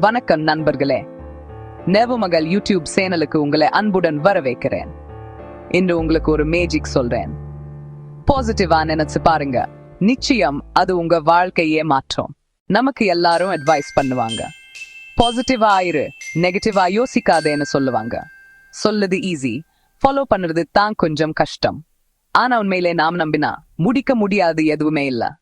வணக்கம் நண்பர்களே. நேவமகள் யூடியூப் சேனலுக்கு உங்களை அன்புடன் வரவேற்கிறேன். இன்று உங்களுக்கு ஒரு மேஜிக் சொல்றேன். பாசிட்டிவா நினைச்சு பாருங்க. நிச்சயம் அது உங்க வாழ்க்கையே மாற்றும். நமக்கு எல்லாரும் அட்வைஸ் பண்ணுவாங்க. பாசிட்டிவா ஆயிரு நெகட்டிவா யோசிக்காதேன்னு சொல்லுவாங்க. சொல்லுது ஈஸி ஃபாலோ பண்றது தான் கொஞ்சம் கஷ்டம். ஆனா உண்மையிலே நாம் நம்பினா முடிக்க முடியாது எதுவுமே இல்ல.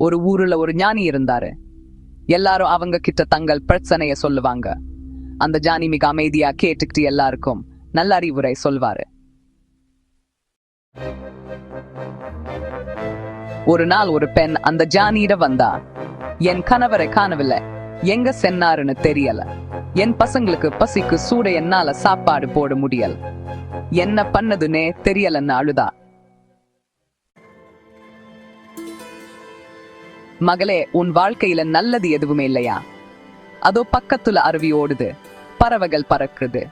ஒரு ஊருல ஒரு ஞானி இருந்தாரு. எல்லாரும் அவங்க கிட்ட தங்கள் பிரச்சனைய சொல்லுவாங்க. அந்த ஜானி மிக அமைதியா கேட்டுக்கிட்டு எல்லாருக்கும் நல்ல அறிவுரை சொல்வாரு. ஒரு நாள் ஒரு பெண் அந்த ஜானியிட வந்தா என் கணவரை காணவில்லை. எங்க சென்னாருன்னு தெரியல. என் பசங்களுக்கு பசிக்கு சூட என்னால சாப்பாடு போட முடியல. என்ன பண்ணதுன்னே தெரியலன்னு அழுதா. மகளே உன் வாழ்க்கையில நல்லது எதுவுமே இல்லையா? அதோ பக்கத்துல அருவி ஓடுது. பறவைகள் பறக்குது.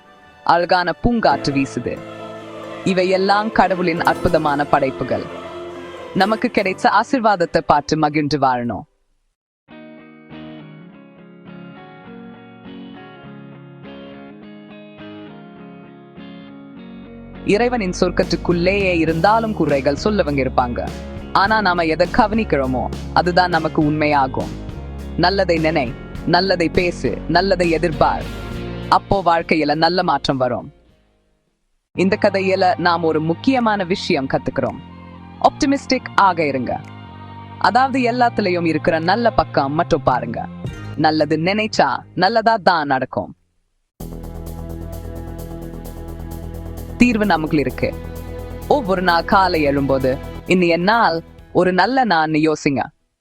அழகான பூங்காற்று வீசுது. இவையெல்லாம் கடவுளின் அற்புதமான படைப்புகள். நமக்கு கிடைச்ச ஆசிர்வாதத்தை பார்த்து மகிழ்ந்து வாழணும். இறைவனின் சொர்க்கத்துக்குள்ளேயே இருந்தாலும் குறைகள் சொல்லவங்க இருப்பாங்க. ஆனா நாம எதை கவனிக்கிறோமோ அதுதான் நமக்கு உண்மையாகும். நல்லதை நினை நல்லதை பேசு நல்லதை எதிர்பார். அப்போ வாழ்க்கையில நல்ல மாற்றம் வரும். இந்த கதையில நாம் ஒரு முக்கியமான விஷயம் கத்துக்கிறோம். ஆப்டிமிஸ்டிக் ஆக இருங்க. அதாவது எல்லாத்துலயும் இருக்கிற நல்ல பக்கம் மட்டும் பாருங்க. நல்லது நினைச்சா நல்லதா தான் நடக்கும். தீர்வு நமக்குள்ள இருக்கு. ஒவ்வொரு நாள் காலை எழும்போது இன்னைய நாள் ஒரு நல்ல நான் யோசிங்க.